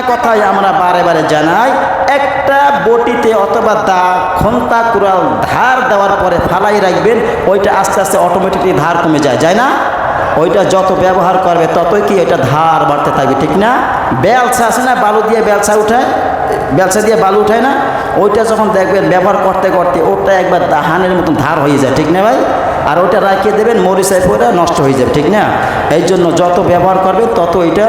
কথাই আমরা বারে বারে জানাই, একটা বটিতে অথবা দা খন্তা কুড়াল ধার দেওয়ার পরে ফালাই রাখবেন, ওইটা আস্তে আস্তে অটোমেটিকলি ধার কমে যায় যায় না? ওইটা যত ব্যবহার করবে ততই কি এটা ধার বাড়তে থাকবে, ঠিক না? বেলসা আছে না, বালু দিয়ে বেলসা উঠায়? বেলসা দিয়ে বালু উঠায় না? ওইটা যখন দেখবেন ব্যবহার করতে করতে ওটা একবার দাহানের মতন ধার হয়ে যায়, ঠিক না ভাই? আর ওইটা রাখিয়ে দেবেন, মরিচায় পরে নষ্ট হয়ে যাবে, ঠিক না? এই জন্য যত ব্যবহার করবে তত এটা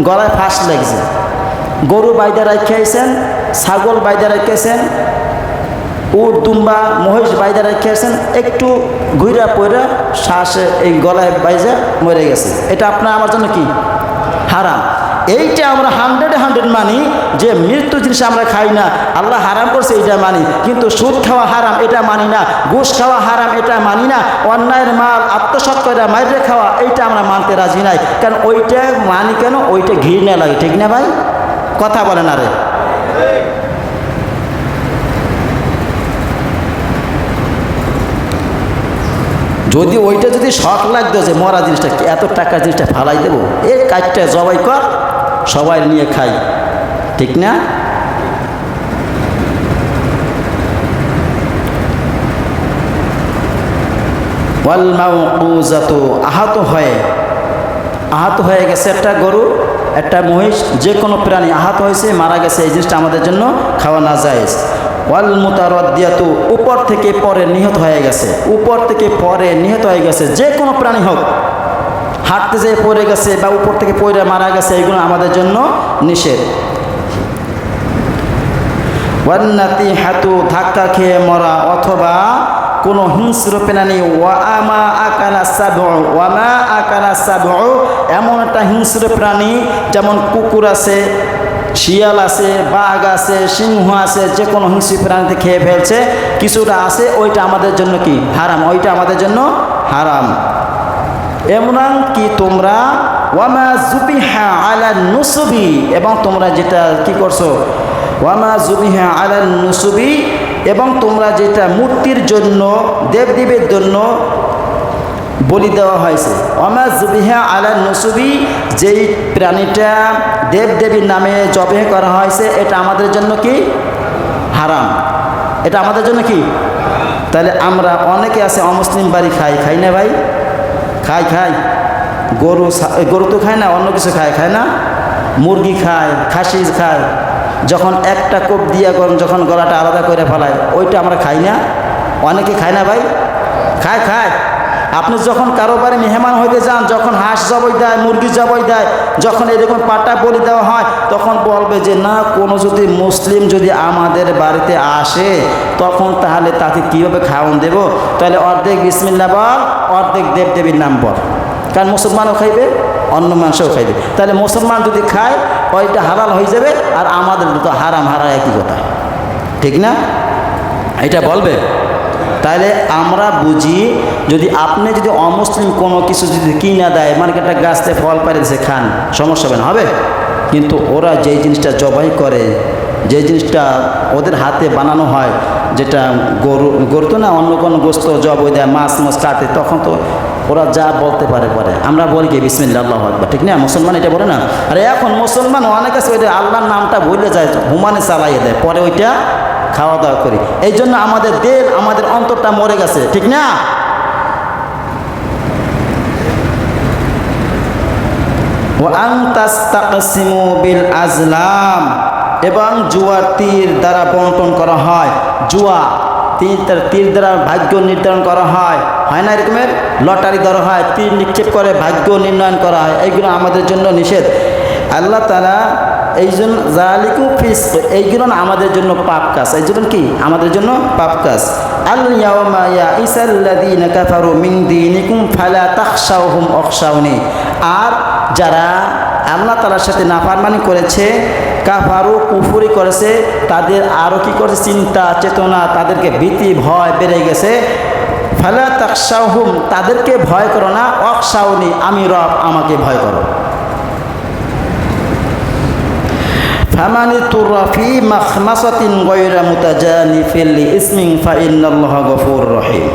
গলায় ফাঁস লেগেছে। গরু বাইদা রাখিয়েছেন ছাগল বাইদা রাখিয়েছেন উট, দুম্বা, মহিষ বাইদা রাখিয়েছেন একটু ঘুরা পইরা শ্বাসে এই গলায় বাইজা মরে গেছে। এটা আপনার, আমার জন্য কি? হারাম। এইটা আমরা হান্ড্রেড হান্ড্রেড মানি যে মৃত্যু জিনিস আমরা খাই না। আল্লাহ হারাম করছে এইটা মানি। কিন্তু সুদ খাওয়া হারাম, এটা মানি না। ঘুষ খাওয়া হারাম, এটা মানি না। অন্যায়ের মাল, আত্মসৎ করে মাইরে খাওয়া, এইটা আমরা মানতে রাজি নাই। কারণ ওইটা মানি কেন? ওইটা ঘৃণা লাগে, ঠিক না ভাই? কথা বলেন আরে। যদি ওইটা যদি শখ লাগতো যে মরা জিনিসটা এত টাকা জিনিসটা ফালাই দেবো? এই কাজটা জবাই কর। সবাই নিয়ে খাই। ঠিক না? আহত হয়ে। আহত হয়ে গেছে একটা গরু, একটা মহিষ যে কোনো প্রাণী আহত হয়েছে, মারা গেছে, এই জিনিসটা আমাদের জন্য খাওয়া না যায় ওয়াল মুতারদ্দিয়াতু উপর থেকে পরে নিহত হয়ে গেছে। উপর থেকে পরে নিহত হয়ে গেছে যে কোনো প্রাণী হোক। হাঁটতে যেয়ে পড়ে গেছে বা উপর থেকে পড়ে মারা গেছে, এগুলো আমাদের জন্য নিষেধ। ওয়ান্নাতি হাতু ধাক্কা খেয়ে মরা অথবা কোনো হিংস্র প্রাণী ওয়ামা আকানা সাবু ওয়ামা আকানা সাবু এমন একটা হিংস্র প্রাণী, যেমন কুকুর আছে, শিয়াল আছে, বাঘ আছে, সিংহ আছে যে কোনো হিংস্র প্রাণীতে খেয়ে ফেলছে, কিছুটা আছে, ওইটা আমাদের জন্য কি? হারাম। ওইটা আমাদের জন্য হারাম। এমন কি তোমরা, ওয়ামা জুবিহা আলা নুসুবি, এবং তোমরা যেটা কি করছ? ওয়ামা জুবিহা আলা নুসুবি, এবং তোমরা যেটা মূর্তির জন্য, দেবদেবীর জন্য বলি দেওয়া হয়েছে। ওয়ামা জুবিহা আলা নুসুবি, যেই প্রাণীটা দেবদেবীর নামে জবে করা হয়েছে, এটা আমাদের জন্য কি? হারাম। এটা আমাদের জন্য কি? তাহলে আমরা অনেকে আছে অমুসলিম বাড়ি খাই খাই না ভাই? খায় খায় গরু গরু তো খায় না, অন্য কিছু খায় খায় না? মুরগি খায়, খাসি খায়। যখন একটা কোপ দিয়া যখন গলাটা আলাদা করে ফেলায়, ওইটা আমরা খাই না? অনেকে খায় না ভাই? খায় খায়। আপনি যখন কারও বাড়ি মেহমান হইতে যান, যখন হাঁস জবই দেয়, মুরগি জবই দেয়, যখন এরকম পাটা বলি দেওয়া হয়, তখন বলবে যে, না, কোনো যদি মুসলিম যদি আমাদের বাড়িতে আসে, তখন তাহলে তাকে কীভাবে খাওয়ান দেব? তাহলে অর্ধেক বিসমিল্লা বল, অর্ধেক দেবদেবীর নাম বল। কারণ মুসলমানও খাইবে, অন্য মানুষও খাইবে। তাহলে মুসলমান যদি খায়, ওইটা হালাল হয়ে যাবে আর আমাদের তো হারাম হারা একই কথা। ঠিক না? এটা বলবে? তাহলে আমরা বুঝি যদি আপনি যদি অমুসলিম কোনো কিছু যদি কিনা দেয়, মার্কেটটা গাছ থেকে ফল সে খান, সমস্যা হবে না, হবে? কিন্তু ওরা যেই জিনিসটা জবাই করে যে জিনিসটা ওদের হাতে বানানো হয়, যেটা গরু গরু তো না, অন্য কোনো গোস্ত জবই দেয়, মাছ মাছ কাটে, তখন তো ওরা যা বলতে পারে, পরে। আমরা বলি কি বিসমিল্লা আল্লাহ আকবার, ঠিক না? মুসলমান এটা বলে না? আরে এখন মুসলমান অনেক আছে, ওইটা আল্লাহর নামটা ভুলে যায়, হুমানে চালাইয়ে দেয়, পরে ওইটা খাওয়া দাওয়া করি। এই জন্য আমাদের দেহ, আমাদের অন্তরটা মরে গেছে, ঠিক না? বিল আজলাম এবং জুয়ার তীর দ্বারা বন্টন করা হয়। জুয়া তীর তীর দ্বারা ভাগ্য নির্ধারণ করা হয়। হয় না এরকমের লটারি ধরা হয়, তীর নিক্ষেপ করে, ভাগ্য নির্ণয়ন করা হয়। এইগুলো আমাদের জন্য নিষেধ। আল্লাহ তালা এই জন্য জালিকু ফিস এইগুলো আমাদের জন্য পাপ কাজ। এই জন্য কি? আমাদের জন্য পাপ কাজ। আল ইয়াউমা ইয়াইসাল্লাযীনা কাফারু মিন দীনিকুম ফালা তাখশাওহুম অখশাওনি আর যারা আল্লাহ তালার সাথে নাফারমানি করেছে, কাফারু কুফুরি করেছে, তাদের আরও কী করেছে? চিন্তা, চেতনা, তাদেরকে ভীতি, ভয় বেড়ে গেছে। ফালা তাকসাহুম তাদেরকে ভয় করো না অকসাউনি আমি রব, আমাকে ভয় করো। فمن اضطر في مخمصة غير متجانف لإسم فإن الله غفور رحيم